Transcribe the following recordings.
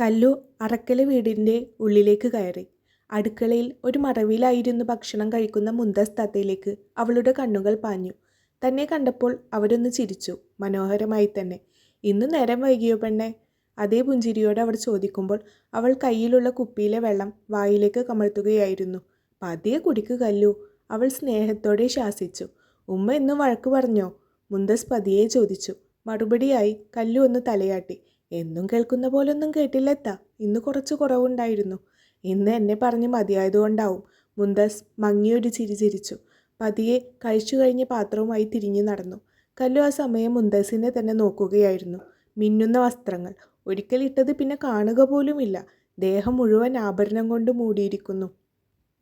കല്ലു അറക്കല വീടിന്റെ ഉള്ളിലേക്ക് കയറി. അടുക്കളയിൽ ഒരു മറവിലായിരുന്നു ഭക്ഷണം കഴിക്കുന്ന മുന്തസ് താത്തയിലേക്ക് അവളുടെ കണ്ണുകൾ പാഞ്ഞു. തന്നെ കണ്ടപ്പോൾ അവരൊന്ന് ചിരിച്ചു മനോഹരമായി തന്നെ. ഇന്ന് നേരം വൈകിയോ പെണ്ണെ? അതേ പുഞ്ചിരിയോട് അവർ ചോദിക്കുമ്പോൾ അവൾ കയ്യിലുള്ള കുപ്പിയിലെ വെള്ളം വായിലേക്ക് കമഴ്ത്തുകയായിരുന്നു. പതിയെ കുടിക്ക് കല്ലു അവൾ സ്നേഹത്തോടെ ശാസിച്ചു. ഉമ്മ എന്നും വഴക്ക് പറഞ്ഞോ? മുന്തസ് പതിയെ ചോദിച്ചു. മറുപടിയായി കല്ലു ഒന്ന് തലയാട്ടി. എന്നും കേൾക്കുന്ന പോലൊന്നും കേട്ടില്ലെത്താ. ഇന്ന് കുറച്ച് കുറവുണ്ടായിരുന്നു. ഇന്ന് എന്നെ പറഞ്ഞ് മതിയായതുകൊണ്ടാവും മുന്തസ് മങ്ങിയൊരു ചിരി ചിരിച്ചു. പതിയെ കഴിച്ചു കഴിഞ്ഞ പാത്രവുമായി തിരിഞ്ഞു നടന്നു. കല്ലു ആ സമയം മുന്തസിനെ തന്നെ നോക്കുകയായിരുന്നു. മിന്നുന്ന വസ്ത്രങ്ങൾ. ഒരിക്കൽ ഇട്ടത് പിന്നെ കാണുക പോലുമില്ല. ദേഹം മുഴുവൻ ആഭരണം കൊണ്ട് മൂടിയിരിക്കുന്നു.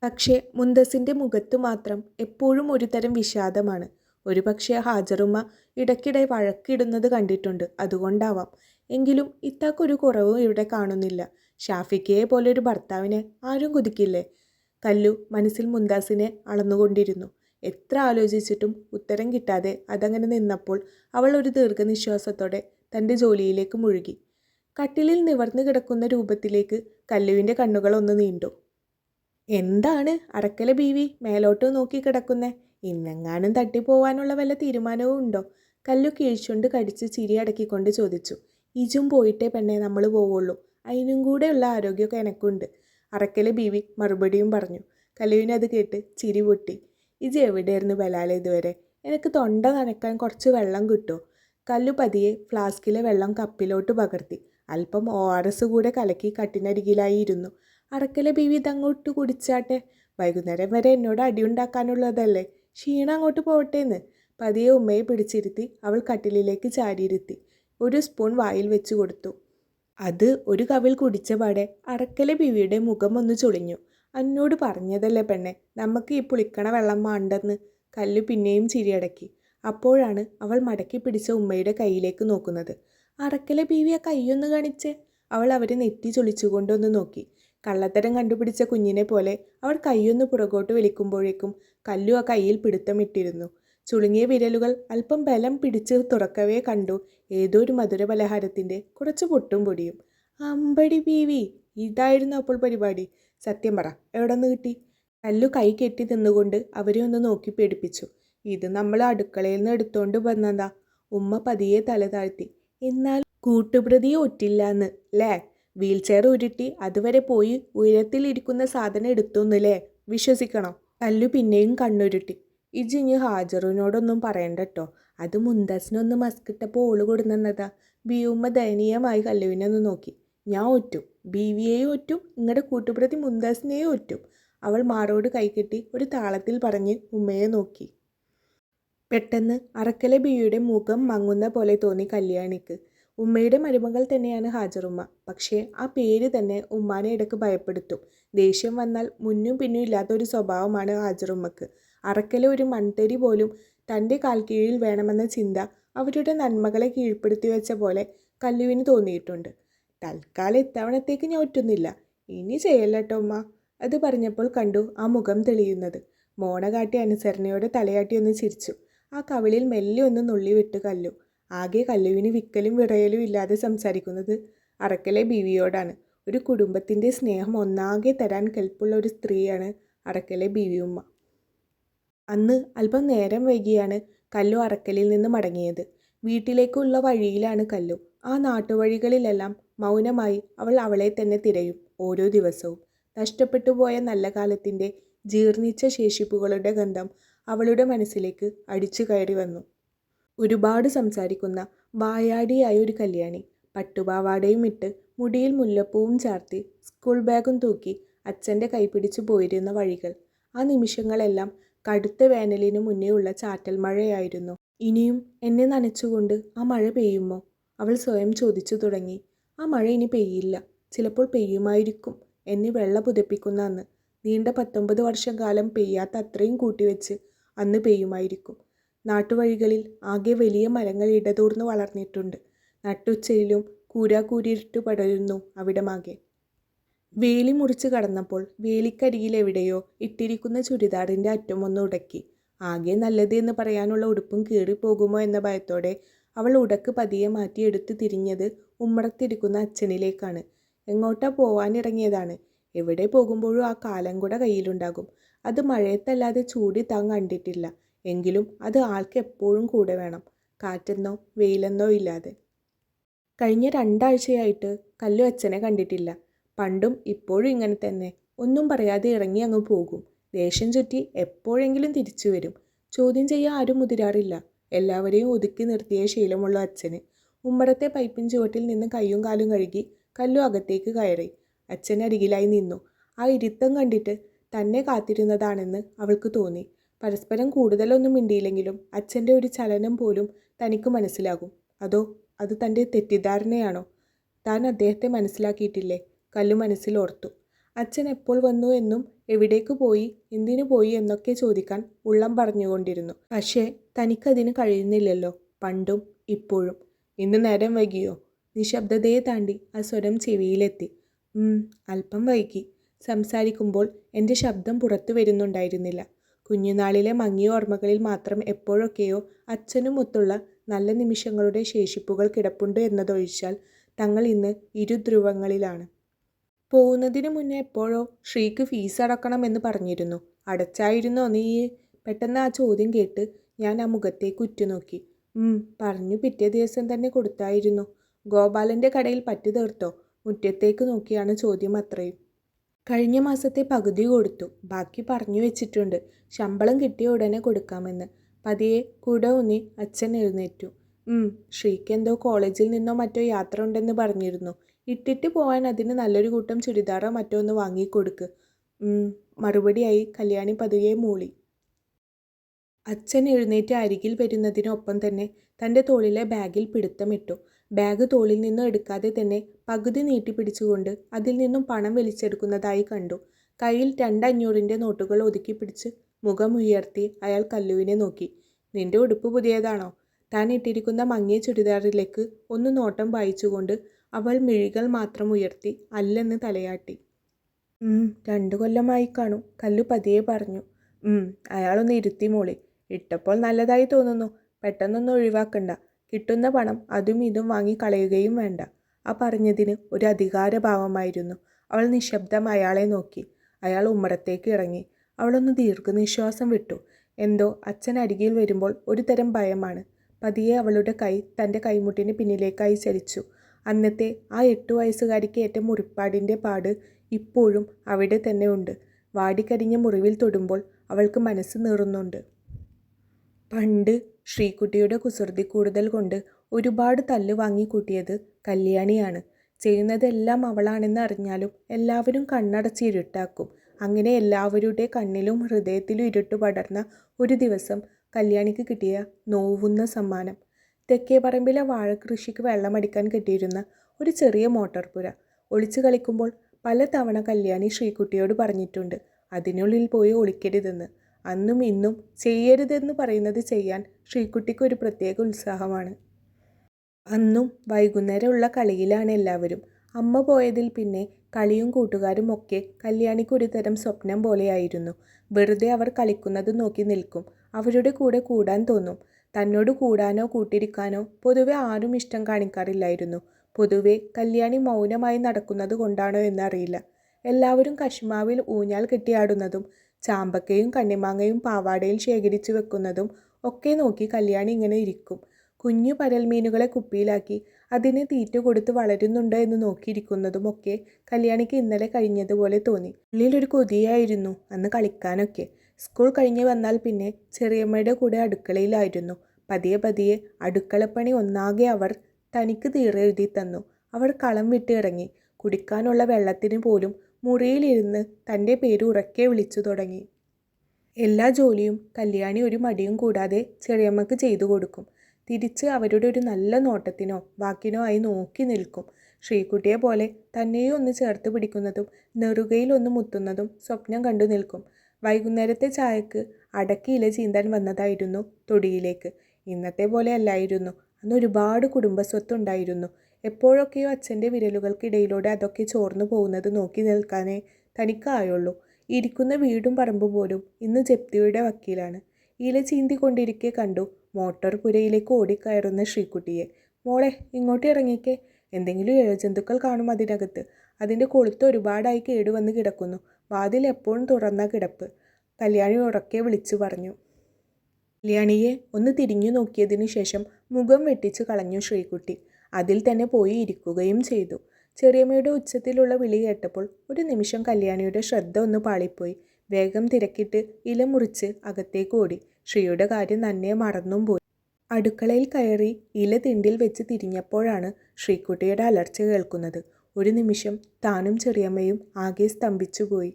പക്ഷേ മുന്തസിന്റെ മുഖത്ത് മാത്രം എപ്പോഴും ഒരുതരം വിഷാദമാണ്. ഒരുപക്ഷെ ഹാജറുമ്മ ഇടയ്ക്കിടെ വഴക്കിടുന്നത് കണ്ടിട്ടുണ്ട്. അതുകൊണ്ടാവാം. എങ്കിലും ഇത്താക്കൊരു കുറവും ഇവിടെ കാണുന്നില്ല. ഷാഫിക്കയെ പോലെ ഒരു ഭർത്താവിനെ ആരും കുതിക്കില്ലേ? കല്ലു മനസ്സിൽ മുന്താസിനെ അളന്നുകൊണ്ടിരുന്നു. എത്ര ആലോചിച്ചിട്ടും ഉത്തരം കിട്ടാതെ അതങ്ങനെ നിന്നപ്പോൾ അവൾ ഒരു ദീർഘനിശ്വാസത്തോടെ തന്റെ ജോലിയിലേക്ക് മുഴുകി. കട്ടിലിൽ നിവർന്നു കിടക്കുന്ന രൂപത്തിലേക്ക് കല്ലുവിന്റെ കണ്ണുകൾ ഒന്ന് നീണ്ടു. എന്താണ് അറക്കല ബീവി മേലോട്ട് നോക്കി കിടക്കുന്നേ? ഇന്നെങ്ങാനും തട്ടിപ്പോവാനുള്ള വല്ല തീരുമാനവും ഉണ്ടോ? കല്ലു കീഴ്ച്ചുകൊണ്ട് കടിച്ച് ചിരി അടക്കിക്കൊണ്ട് ചോദിച്ചു. ഇജും പോയിട്ടേ പെണ്ണെ നമ്മൾ പോവുള്ളൂ. അതിനും കൂടെയുള്ള ആരോഗ്യമൊക്കെ എനക്കുണ്ട്. അറക്കലെ ബീവി മറുപടിയും പറഞ്ഞു. കലുവിനത് കേട്ട് ചിരി പൊട്ടി. ഇജ് എവിടെയായിരുന്നു ബലാല ഇതുവരെ? എനിക്ക് തൊണ്ട നനക്കാൻ കുറച്ച് വെള്ളം കിട്ടുമോ കല്ലു പതിയെ ഫ്ലാസ്കിലെ വെള്ളം കപ്പിലോട്ട് പകർത്തി. അല്പം ഒ ആർ എസ് കൂടെ കലക്കി കട്ടിനരികിലായി ഇരുന്നു അറക്കലെ ബീവി ഇതങ്ങോട്ട് കുടിച്ചാട്ടെ? വൈകുന്നേരം വരെ എന്നോട് അടിയുണ്ടാക്കാനുള്ളതല്ലേ ക്ഷീണം അങ്ങോട്ട് പോട്ടേന്ന് പതിയെ ഉമ്മയെ പിടിച്ചിരുത്തി അവൾ കട്ടിലിലേക്ക് ചാരിയിരുത്തി. ഒരു സ്പൂൺ വായിൽ വെച്ച് കൊടുത്തു. അത് ഒരു കവിൽ കുടിച്ച പാടെ ബിവിയുടെ മുഖം ഒന്ന് ചുളിഞ്ഞു. അന്നോട് പറഞ്ഞതല്ലേ പെണ്ണെ നമുക്ക് ഈ പുളിക്കണ വെള്ളം മാണ്ടെന്ന് കല്ല് പിന്നെയും ചിരിയടക്കി അപ്പോഴാണ് അവൾ മടക്കി പിടിച്ച ഉമ്മയുടെ കയ്യിലേക്ക് നോക്കുന്നത്. അറക്കല ബീവി ആ കൈയൊന്ന് കാണിച്ചേ. അവൾ അവരെ നെറ്റി ചൊളിച്ചുകൊണ്ടൊന്ന് നോക്കി. കള്ളത്തരം കണ്ടുപിടിച്ച കുഞ്ഞിനെ പോലെ അവൾ കൈയൊന്ന് പുറകോട്ട് വലിക്കുമ്പോഴേക്കും കല്ലു ആ കയ്യിൽ പിടുത്തമിട്ടിരുന്നു ചുളുങ്ങിയ വിരലുകൾ അല്പം ബലം പിടിച്ച് തുറക്കവേ കണ്ടു. ഏതോ ഒരു മധുര പലഹാരത്തിന്റെ കുറച്ച് പൊട്ടും പൊടിയും. അമ്പടി ബീവി ഇതായിരുന്നു അപ്പോൾ പരിപാടി. സത്യം പറ എവിടെ നിന്ന് കിട്ടി? കല്ലു കൈ കെട്ടി നിന്നുകൊണ്ട് അവരെ ഒന്ന് നോക്കി പേടിപ്പിച്ചു. ഇത് നമ്മൾ അടുക്കളയിൽ നിന്ന് എടുത്തോണ്ട് വന്നതാ. ഉമ്മ പതിയെ തല താഴ്ത്തി. എന്നാൽ കൂട്ടുപ്രതിയെ ഒറ്റില്ലാന്ന് ലേ വീൽ ചെയർ ഉരുട്ടി അതുവരെ പോയി ഉയരത്തിലിരിക്കുന്ന സാധനം എടുത്തോന്നില്ലേ വിശ്വസിക്കണം. കല്ലു പിന്നെയും കണ്ണുരുട്ടി. ഇജിഞ്ഞ് ഹാജറിനോടൊന്നും പറയണ്ട കേട്ടോ അത് മുന്തസിനൊന്ന് മസ്കിട്ടപ്പോൾ ഓൾ കൊടുന്നതാ ബിയുമ്മ ദയനീയമായി കല്ലുവിനെ ഒന്ന് നോക്കി. ഞാൻ ഒറ്റും. ബി വിയെയും ഒറ്റും. നിങ്ങളുടെ കൂട്ടുപ്രതി മുന്തസിനെയും ഒറ്റും. അവൾ മാറോട് കൈകെട്ടി ഒരു താളത്തിൽ പറഞ്ഞ് ഉമ്മയെ നോക്കി. പെട്ടെന്ന് അറക്കലെ ബിയുടെ മുഖം മങ്ങുന്ന പോലെ തോന്നി കല്യാണിക്ക്. ഉമ്മയുടെ മരുമകൾ തന്നെയാണ് ഹാജറുമ്മ. പക്ഷേ ആ പേര് തന്നെ ഉമ്മാനെ ഇടയ്ക്ക് ഭയപ്പെടുത്തും. ദേഷ്യം വന്നാൽ മുന്നും പിന്നും ഇല്ലാത്ത ഒരു സ്വഭാവമാണ് ഹാജറുമ്മക്ക്. അറക്കലെ ഒരു മൺതരി പോലും തന്റെ കാൽ കീഴിൽ വേണമെന്ന ചിന്ത അവരുടെ നന്മകളെ കീഴ്പ്പെടുത്തി വെച്ച പോലെ കല്ലുവിന് തോന്നിയിട്ടുണ്ട്. തൽക്കാലം ഇത്തവണത്തേക്ക് ഞാൻ ഒറ്റുന്നില്ല. ഇനി ചെയ്യല്ലട്ടോ ഉമ്മ. അത് പറഞ്ഞപ്പോൾ കണ്ടു ആ മുഖം തെളിയുന്നത്. മോണ കാട്ടി അനുസരണയോടെ തലയാട്ടി ഒന്ന് ചിരിച്ചു. ആ കവിളിൽ മെല്ലെ ഒന്ന് നുള്ളിവിട്ട് കല്ലു. ആകെ കല്ലുവിന് വിക്കലും വിറയലും ഇല്ലാതെ സംസാരിക്കുന്നത് അറക്കലെ ബീവിയോടാണ്. ഒരു കുടുംബത്തിന്റെ സ്നേഹം ഒന്നാകെ തരാൻ കെൽപ്പുള്ള ഒരു സ്ത്രീയാണ് അറക്കലെ ബീവിയുമ്മ അന്ന് അല്പം നേരം വൈകിയാണ് കല്ലു അറക്കലിൽ നിന്ന് മടങ്ങിയത്. വീട്ടിലേക്കുള്ള വഴിയിലാണ് കല്ലു. ആ നാട്ടുവഴികളിലെല്ലാം മൗനമായി അവൾ അവളെ തന്നെ തിരയും ഓരോ ദിവസവും. നഷ്ടപ്പെട്ടു പോയ നല്ല കാലത്തിന്റെ ജീർണിച്ച ശേഷിപ്പുകളുടെ ഗന്ധം അവളുടെ മനസ്സിലേക്ക് അടിച്ചു കയറി വന്നു. ഒരുപാട് സംസാരിക്കുന്ന വായാടിയായ ഒരു കല്യാണി. പട്ടുപാവാടയും ഇട്ട് മുടിയിൽ മുല്ലപ്പൂവും ചാർത്തി സ്കൂൾ ബാഗും തൂക്കി അച്ഛന്റെ കൈപിടിച്ചു പോയിരുന്ന വഴികൾ. ആ നിമിഷങ്ങളെല്ലാം കടുത്ത വേനലിനു മുന്നേയുള്ള ചാറ്റൽ മഴയായിരുന്നു. ഇനിയും എന്നെ നനച്ചുകൊണ്ട് ആ മഴ പെയ്യുമോ? അവൾ സ്വയം ചോദിച്ചു തുടങ്ങി. ആ മഴ ഇനി പെയ്യില്ല. ചിലപ്പോൾ പെയ്യുമായിരിക്കും. എന്നെ വെള്ള പുതപ്പിക്കുന്ന അന്ന്. നീണ്ട പത്തൊമ്പത് വർഷം കാലം പെയ്യാത്ത അത്രയും കൂട്ടിവെച്ച് അന്ന് പെയ്യുമായിരിക്കും. നാട്ടുവഴികളിൽ ആകെ വലിയ മരങ്ങൾ ഇടതൂർന്ന് വളർന്നിട്ടുണ്ട്. നട്ടുച്ചയിലും കൂരാകൂരിട്ട് പടരുന്നു അവിടമാകെ. വേലി മുറിച്ച് കടന്നപ്പോൾ വേലിക്കരിയിൽ എവിടെയോ ഇട്ടിരിക്കുന്ന ചുരിദാറിന്റെ അറ്റം ഒന്ന് ഉടക്കി. ആകെ നല്ലത് എന്ന് പറയാനുള്ള ഉടുപ്പും കീറിപ്പോകുമോ എന്ന ഭയത്തോടെ അവൾ ഉടക്ക് പതിയെ മാറ്റി എടുത്ത് തിരിഞ്ഞത് ഉമ്മറത്തിരിക്കുന്ന അച്ഛനിലേക്കാണ്. എങ്ങോട്ടാ പോവാനിറങ്ങിയതാണ് എവിടെ പോകുമ്പോഴും ആ കാലം കൂടെ കയ്യിലുണ്ടാകും. അത് മഴയത്തല്ലാതെ ചൂടി താൻ കണ്ടിട്ടില്ല. എങ്കിലും അത് ആൾക്ക് എപ്പോഴും കൂടെ വേണം. കാറ്റെന്നോ വെയിലെന്നോ ഇല്ലാതെ. കഴിഞ്ഞ രണ്ടാഴ്ചയായിട്ട് കല്ലു അച്ഛനെ കണ്ടിട്ടില്ല. പണ്ടും ഇപ്പോഴും ഇങ്ങനെ തന്നെ. ഒന്നും പറയാതെ ഇറങ്ങി അങ്ങ് പോകും. ദേഷ്യം ചുറ്റി എപ്പോഴെങ്കിലും തിരിച്ചു വരും. ചോദ്യം ചെയ്യാൻ ആരും മുതിരാറില്ല. എല്ലാവരെയും ഒതുക്കി നിർത്തിയ ശീലമുള്ള അച്ഛന്. ഉമ്മറത്തെ പൈപ്പിൻ ചുവട്ടിൽ നിന്ന് കയ്യും കാലും കഴുകി കല്ലു അകത്തേക്ക് കയറി. അച്ഛൻ അരികിലായി നിന്നു. ആ ഇരുത്തം കണ്ടിട്ട് തന്നെ കാത്തിരുന്നതാണെന്ന് അവൾക്ക് തോന്നി. പരസ്പരം കൂടുതലൊന്നും മിണ്ടിയില്ലെങ്കിലും അച്ഛന്റെ ഒരു ചലനം പോലും തനിക്ക് മനസ്സിലാകും. അതോ അത് തന്റെ തെറ്റിദ്ധാരണയാണോ? താൻ അദ്ദേഹത്തെ മനസ്സിലാക്കിയിട്ടില്ലേ? കല്ലു മനസ്സിലോർത്തു അച്ഛൻ എപ്പോൾ വന്നു എന്നും എവിടേക്ക് പോയി എന്തിനു പോയി എന്നൊക്കെ ചോദിക്കാൻ ഉള്ളം പറഞ്ഞുകൊണ്ടിരുന്നു. പക്ഷേ തനിക്കതിന് കഴിയുന്നില്ലല്ലോ പണ്ടും ഇപ്പോഴും. ഇന്ന് നേരം വൈകിയോ? നിശബ്ദതയെ താണ്ടി ആ സ്വരം ചെവിയിലെത്തി. അല്പം വൈകി. സംസാരിക്കുമ്പോൾ എന്റെ ശബ്ദം പുറത്തു വരുന്നുണ്ടായിരുന്നില്ല. കുഞ്ഞുനാളിലെ മങ്ങിയ ഓർമ്മകളിൽ മാത്രം എപ്പോഴൊക്കെയോ അച്ഛനും ഒത്തുള്ള നല്ല നിമിഷങ്ങളുടെ ശേഷിപ്പുകൾ കിടപ്പുണ്ട് എന്നതൊഴിച്ചാൽ തങ്ങൾ ഇന്ന് ഇരുധ്രുവങ്ങളിലാണ്. പോകുന്നതിന് മുന്നേ എപ്പോഴോ ശ്രീക്ക് ഫീസ് അടക്കണം എന്ന് പറഞ്ഞിരുന്നു. അടച്ചായിരുന്നോ നീ? പെട്ടെന്ന് ആ ചോദ്യം കേട്ട് ഞാൻ ആ മുഖത്തേക്ക് ഉറ്റുനോക്കി. പറഞ്ഞു പിറ്റേ ദിവസം തന്നെ കൊടുത്തായിരുന്നു. ഗോപാലന്റെ കടയിൽ പറ്റി തീർത്തോ? മുറ്റത്തേക്ക് നോക്കിയാണ് ചോദ്യം അത്രയും. കഴിഞ്ഞ മാസത്തെ പകുതി കൊടുത്തു. ബാക്കി പറഞ്ഞു വെച്ചിട്ടുണ്ട്. ശമ്പളം കിട്ടിയ ഉടനെ കൊടുക്കാമെന്ന്. പതിയെ കൂടെ ഊന്നി അച്ഛൻ എഴുന്നേറ്റു. ശ്രീക്ക് എന്തോ കോളേജിൽ നിന്നോ മറ്റോ യാത്ര ഉണ്ടെന്ന് പറഞ്ഞിരുന്നു. ഇട്ടിട്ട് പോവാൻ അതിന് നല്ലൊരു കൂട്ടം ചുരിദാറോ മറ്റോ ഒന്ന് വാങ്ങിക്കൊടുക്ക്. മറുപടിയായി കല്യാണി പതുകെ മൂളി. അച്ഛൻ എഴുന്നേറ്റ് അരികിൽ വരുന്നതിനൊപ്പം തന്നെ തന്റെ തോളിലെ ബാഗിൽ പിടുത്തമിട്ടു ബാഗ് തോളിൽ നിന്നും എടുക്കാതെ തന്നെ പകുതി നീട്ടിപ്പിടിച്ചുകൊണ്ട് അതിൽ നിന്നും പണം വലിച്ചെടുക്കുന്നതായി കണ്ടു. കയ്യിൽ രണ്ടഞ്ഞൂറിന്റെ നോട്ടുകൾ ഒതുക്കി പിടിച്ച് മുഖം ഉയർത്തി അയാൾ കല്ലുവിനെ നോക്കി. നിന്റെ ഉടുപ്പ് പുതിയതാണോ? താൻ ഇട്ടിരിക്കുന്ന മങ്ങിയ ചുരിദാറിലേക്ക് ഒന്ന് നോട്ടം വായിച്ചുകൊണ്ട് അവൾ മിഴികൾ മാത്രം ഉയർത്തി അല്ലെന്ന് തലയാട്ടി. രണ്ടു കൊല്ലമായി കാണൂ കല്ലു പതിയെ പറഞ്ഞു. അയാളൊന്ന് ഇരുത്തി മോളി. ഇട്ടപ്പോൾ നല്ലതായി തോന്നുന്നു. പെട്ടെന്നൊന്നും ഒഴിവാക്കണ്ട. കിട്ടുന്ന പണം അതും ഇതും വാങ്ങി കളയുകയും വേണ്ട. ആ പറഞ്ഞതിന് ഒരു അധികാരഭാവമായിരുന്നു. അവൾ നിശബ്ദം അയാളെ നോക്കി. അയാൾ ഉമ്മറത്തേക്ക് ഇറങ്ങി. അവളൊന്ന് ദീർഘനിശ്വാസം വിട്ടു. എന്തോ അച്ഛൻ അരികിൽ വരുമ്പോൾ ഒരു തരം ഭയമാണ്. പതിയെ അവളുടെ കൈ തന്റെ കൈമുട്ടിന് പിന്നിലേക്കായി ചലിച്ചു. അന്നത്തെ ആ എട്ട് വയസ്സുകാരിക്ക് ഏറ്റ മുറിപ്പാടിന്റെ പാട് ഇപ്പോഴും അവിടെ തന്നെ ഉണ്ട്. വാടിക്കരിഞ്ഞ മുറിവിൽ തൊടുമ്പോൾ അവൾക്ക് മനസ്സ് നീറുന്നുണ്ട്. പണ്ട് ശ്രീകുട്ടിയുടെ കുസൃതി കൂടുതൽ കൊണ്ട് ഒരുപാട് തല്ല് വാങ്ങിക്കൂട്ടിയത് കല്യാണിയാണ്. ചെയ്യുന്നതെല്ലാം അവളാണെന്ന് അറിഞ്ഞാലും എല്ലാവരും കണ്ണടച്ച് ഇരുട്ടാക്കും. അങ്ങനെ എല്ലാവരുടെ കണ്ണിലും ഹൃദയത്തിലും ഇരുട്ട് പടർന്ന ഒരു ദിവസം കല്യാണിക്ക് കിട്ടിയ നോവുന്ന സമ്മാനം. തെക്കേ പറമ്പിലെ വാഴകൃഷിക്ക് വെള്ളമടിക്കാൻ കെട്ടിയിരുന്ന ഒരു ചെറിയ മോട്ടോർ പുര. ഒളിച്ചു കളിക്കുമ്പോൾ പല തവണ കല്യാണി ശ്രീകുട്ടിയോട് പറഞ്ഞിട്ടുണ്ട് അതിനുള്ളിൽ പോയി ഒളിക്കരുതെന്ന്. അന്നും ഇന്നും ചെയ്യരുതെന്ന് പറയുന്നത് ചെയ്യാൻ ശ്രീകുട്ടിക്ക് ഒരു പ്രത്യേക ഉത്സാഹമാണ്. അന്നും വൈകുന്നേരമുള്ള കളിയിലാണ് എല്ലാവരും. അമ്മ പോയതിൽ പിന്നെ കളിയും കൂട്ടുകാരും ഒക്കെ കല്യാണിക്ക് ഒരു തരം സ്വപ്നം പോലെയായിരുന്നു. വെറുതെ അവർ കളിക്കുന്നത് നോക്കി നിൽക്കും. അവരുടെ കൂടെ കൂടാൻ തോന്നും. തന്നോട് കൂടാനോ കൂട്ടിരിക്കാനോ പൊതുവെ ആരും ഇഷ്ടം കാണിക്കാറില്ലായിരുന്നു. പൊതുവെ കല്യാണി മൗനമായി നടക്കുന്നത് കൊണ്ടാണോ എന്നറിയില്ല. എല്ലാവരും കശുമാവിൽ ഊഞ്ഞാൽ കെട്ടിയാടുന്നതും ചാമ്പക്കയും കണ്ണിമാങ്ങയും പാവാടയിൽ ശേഖരിച്ചു വെക്കുന്നതും ഒക്കെ നോക്കി കല്യാണി ഇങ്ങനെ ഇരിക്കും. കുഞ്ഞു പരൽമീനുകളെ കുപ്പിയിലാക്കി അതിനെ തീറ്റ കൊടുത്ത് വളരുന്നുണ്ടോ എന്ന് നോക്കിയിരിക്കുന്നതും ഒക്കെ കല്യാണിക്ക് ഇന്നലെ കഴിഞ്ഞതുപോലെ തോന്നി. ഉള്ളിലൊരു കൊതിയായിരുന്നു അന്ന് കളിക്കാനൊക്കെ. സ്കൂൾ കഴിഞ്ഞ് വന്നാൽ പിന്നെ ചെറിയമ്മയുടെ കൂടെ അടുക്കളയിലായിരുന്നു. പതിയെ പതിയെ അടുക്കളപ്പണി ഒന്നാകെ അവർ തനിക്ക് തീരെഴുതി തന്നു. അവർ കളം വിട്ട് ഇറങ്ങി. കുടിക്കാനുള്ള വെള്ളത്തിന് പോലും മുറിയിലിരുന്ന് തന്റെ പേര് ഉറക്കെ വിളിച്ചു തുടങ്ങി. എല്ലാ ജോലിയും കല്യാണി ഒരു മടിയും കൂടാതെ ചെറിയമ്മക്ക് ചെയ്തു കൊടുക്കും. തിരിച്ച് അവരുടെ ഒരു നല്ല നോട്ടത്തിനോ വാക്കിനോ ആയി നോക്കി നിൽക്കും. ശ്രീകുട്ടിയെ പോലെ തന്നെയും ഒന്ന് ചേർത്ത് പിടിക്കുന്നതും നെറുകയിൽ ഒന്ന് മുത്തുന്നതും സ്വപ്നം കണ്ടു നിൽക്കും. വൈകുന്നേരത്തെ ചായക്ക് അടക്കി ഇല ചീന്താൻ വന്നതായിരുന്നു തൊടിയിലേക്ക്. ഇന്നത്തെ പോലെ അല്ലായിരുന്നു. അന്ന് ഒരുപാട് കുടുംബസ്വത്തുണ്ടായിരുന്നു. എപ്പോഴൊക്കെയോ അച്ഛന്റെ വിരലുകൾക്കിടയിലൂടെ അതൊക്കെ ചോർന്നു പോകുന്നത് നോക്കി നിൽക്കാനേ തനിക്കായുള്ളൂ. ഇരിക്കുന്ന വീടും പറമ്പും പോലും ഇന്ന് ജപ്തിയുടെ വക്കീലാണ്. ഇല ചീന്തിക്കൊണ്ടിരിക്കെ കണ്ടു മോട്ടോർ പുരയിലേക്ക് ഓടിക്കയറുന്ന ശ്രീക്കുട്ടിയെ മോളെ ഇങ്ങോട്ട് ഇറങ്ങിക്കേ. എന്തെങ്കിലും ഇഴജന്തുക്കൾ കാണും അതിനകത്ത്. അതിന്റെ കൊളുത്ത് ഒരുപാടായി കേടുവന്ന് കിടക്കുന്നു. വാതിൽ എപ്പോഴും തുറന്ന കിടപ്പ്. കല്യാണി ഉറക്കെ വിളിച്ചു പറഞ്ഞു. കല്യാണിയെ ഒന്ന് തിരിഞ്ഞു നോക്കിയതിനു ശേഷം മുഖം വെട്ടിച്ചു കളഞ്ഞു ശ്രീകുട്ടി. അതിൽ തന്നെ പോയി ഇരിക്കുകയും ചെയ്തു. ചെറിയമ്മയുടെ ഉച്ചത്തിലുള്ള വിളി കേട്ടപ്പോൾ ഒരു നിമിഷം കല്യാണിയുടെ ശ്രദ്ധ ഒന്ന് പാളിപ്പോയി. വേഗം തിരക്കിട്ട് ഇല മുറിച്ച് അകത്തേക്ക് ഓടി. ശ്രീയുടെ കാര്യം തന്നെ മറന്നും പോയി. അടുക്കളയിൽ കയറി ഇല തിണ്ടിൽ വെച്ച് തിരിഞ്ഞപ്പോഴാണ് ശ്രീക്കുട്ടിയുടെ അലർച്ച കേൾക്കുന്നത്. ഒരു നിമിഷം താനും ചെറിയമ്മയും ആകെ സ്തംഭിച്ചുപോയി.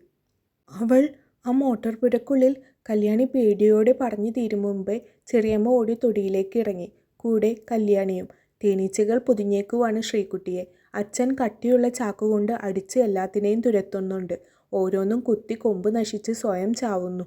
അവൾ ആ മോട്ടോർ പുരക്കുള്ളിൽ കല്യാണി പേടിയോടെ പറഞ്ഞു തീരും മുമ്പേ ചെറിയമ്മ ഓടി തൊടിയിലേക്ക് ഇറങ്ങി. കൂടെ കല്യാണിയും തേനീച്ചകൾ പൊതിഞ്ഞേക്കുവാണ് ശ്രീകുട്ടിയെ. അച്ഛൻ കട്ടിയുള്ള ചാക്കുകൊണ്ട് അടിച്ച് എല്ലാത്തിനെയും തുരത്തുന്നുണ്ട്. ഓരോന്നും കുത്തി കൊമ്പ് നശിച്ച് സ്വയം ചാവുന്നു.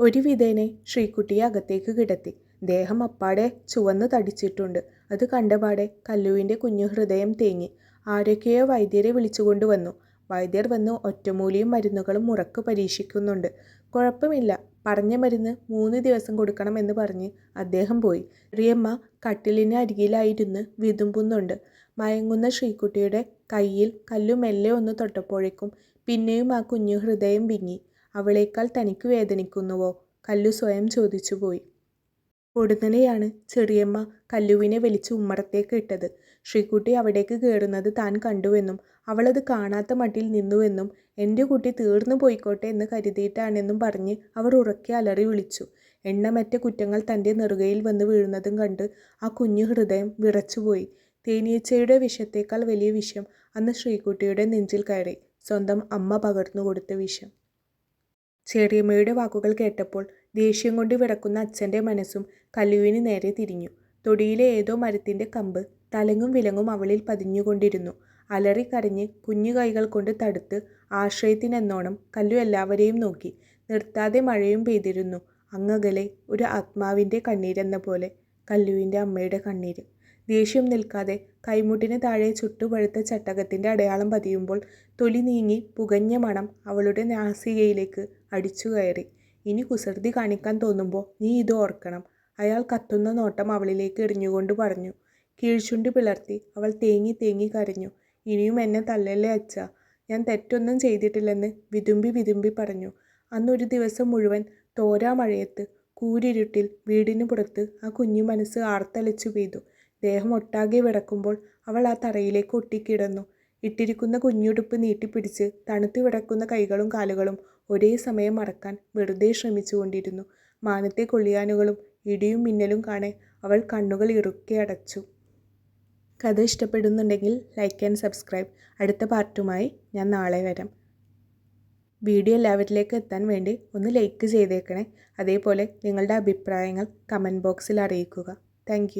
ഒരു വിധേനെ ശ്രീകുട്ടിയെ അകത്തേക്ക് കിടത്തി. ദേഹം അപ്പാടെ ചുവന്ന് തടിച്ചിട്ടുണ്ട്. അത് കണ്ടപാടെ കല്ലുവിന്റെ കുഞ്ഞു ഹൃദയം തേങ്ങി. ആരൊക്കെയോ വൈദ്യരെ വിളിച്ചുകൊണ്ട് വന്നു വൈദ്യർ വന്ന് ഒറ്റമൂലിയും മരുന്നുകളും മുറക്ക് പരീക്ഷിക്കുന്നുണ്ട്. കുഴപ്പമില്ല. പറഞ്ഞ മരുന്ന് മൂന്ന് ദിവസം കൊടുക്കണം എന്ന് പറഞ്ഞ് അദ്ദേഹം പോയി. റിയമ്മ കട്ടിലിന് അരികിലായിരുന്ന് വിതുമ്പുന്നുണ്ട്. മയങ്ങുന്ന ശ്രീക്കുട്ടിയുടെ കയ്യിൽ കല്ലു മെല്ലെ ഒന്ന് തൊട്ടപ്പോഴേക്കും പിന്നെയും ആ കുഞ്ഞു ഹൃദയം വിങ്ങി. അവളേക്കാൾ തനിക്ക് വേദനിക്കുന്നുവോ? കല്ലു സ്വയം ചോദിച്ചുപോയി. പൊടുന്നനെയാണ് ചെറിയമ്മ കല്ലുവിനെ വലിച്ച് ഉമ്മറത്തേക്ക് ഇട്ടത്. ശ്രീകുട്ടി അവിടേക്ക് കയറുന്നത് താൻ കണ്ടുവെന്നും അവളത് കാണാത്ത മട്ടിൽ നിന്നുവെന്നും എന്റെ കുട്ടി തീർന്നു പോയിക്കോട്ടെ എന്ന് കരുതിയിട്ടാണെന്നും പറഞ്ഞ് അവർ ഉറക്കെ അലറി വിളിച്ചു. എണ്ണമറ്റ കുറ്റങ്ങൾ തന്റെ നെറുകയിൽ വന്ന് വീഴുന്നതും കണ്ട് ആ കുഞ്ഞു ഹൃദയം വിറച്ചുപോയി. തേനീച്ചയുടെ വിഷത്തേക്കാൾ വലിയ വിഷം അന്ന് ശ്രീകുട്ടിയുടെ നെഞ്ചിൽ കയറി. സ്വന്തം അമ്മ പകർന്നു കൊടുത്ത വിഷം. ചെറിയമ്മയുടെ വാക്കുകൾ കേട്ടപ്പോൾ ദേഷ്യം കൊണ്ട് വിറക്കുന്ന അച്ഛന്റെ മനസ്സും കല്ലുവിന് നേരെ തിരിഞ്ഞു. തൊടിയിലെ ഏതോ മരത്തിന്റെ കമ്പ് തലങ്ങും വിലങ്ങും അവളിൽ പതിഞ്ഞുകൊണ്ടിരുന്നു. അലറിക്കരഞ്ഞ് കുഞ്ഞു കൈകൾ കൊണ്ട് തടുത്ത് ആശ്രയത്തിനെന്നോണം കല്ലു എല്ലാവരെയും നോക്കി. നിർത്താതെ മഴയും പെയ്തിരുന്നു. അങ്ങകലെ ഒരു ആത്മാവിന്റെ കണ്ണീരെന്ന പോലെ കല്ലുവിന്റെ അമ്മയുടെ കണ്ണീര്. ദേഷ്യം നിൽക്കാതെ കൈമുട്ടിന് താഴെ ചുട്ടുപഴുത്ത ചട്ടകത്തിന്റെ അടയാളം പതിയുമ്പോൾ തൊലി നീങ്ങി പുകഞ്ഞ മണം അവളുടെ നാസികയിലേക്ക് അടിച്ചു കയറി. ഇനി കുസൃതി കാണിക്കാൻ തോന്നുമ്പോൾ നീ ഇത് ഓർക്കണം. അയാൾ കത്തുന്ന നോട്ടം അവളിലേക്ക് എറിഞ്ഞുകൊണ്ട് പറഞ്ഞു. കീഴ്ചുണ്ട് പിളർത്തി. അവൾ തേങ്ങി തേങ്ങി കരഞ്ഞു. ഇനിയും എന്നെ തല്ലല്ലേ അച്ഛ? ഞാൻ തെറ്റൊന്നും ചെയ്തിട്ടില്ലെന്ന് വിതുമ്പി വിതുമ്പി പറഞ്ഞു. അന്നൊരു ദിവസം മുഴുവൻ തോരാ മഴയത്ത് കൂരിരുട്ടിൽ വീടിന് പുറത്ത് ആ കുഞ്ഞു മനസ്സ് ആർത്തലച്ചു പെയ്തു. ദേഹം ഒട്ടാകെ വിടക്കുമ്പോൾ അവൾ ആ തറയിലേക്ക് ഒട്ടിക്കിടന്നു. ഇട്ടിരിക്കുന്ന കുഞ്ഞുടുപ്പ് നീട്ടിപ്പിടിച്ച് തണുത്തു വിടക്കുന്ന കൈകളും കാലുകളും ഒരേ സമയം മറക്കാൻ വെറുതെ ശ്രമിച്ചുകൊണ്ടിരുന്നു. മാനത്തെ കൊള്ളിയാനുകളും ഇടിയും മിന്നലും കാണെ അവൾ കണ്ണുകൾ ഇറുക്കി അടച്ചു. കഥ ഇഷ്ടപ്പെടുന്നുണ്ടെങ്കിൽ ലൈക്ക് ആൻഡ് സബ്സ്ക്രൈബ് അടുത്ത പാർട്ടുമായി ഞാൻ നാളെ വരാം. വീഡിയോ എല്ലാവരിലേക്ക് എത്താൻ വേണ്ടി ഒന്ന് ലൈക്ക് ചെയ്തേക്കണേ. അതേപോലെ നിങ്ങളുടെ അഭിപ്രായങ്ങൾ കമന്റ് ബോക്സിൽ അറിയിക്കുക. താങ്ക്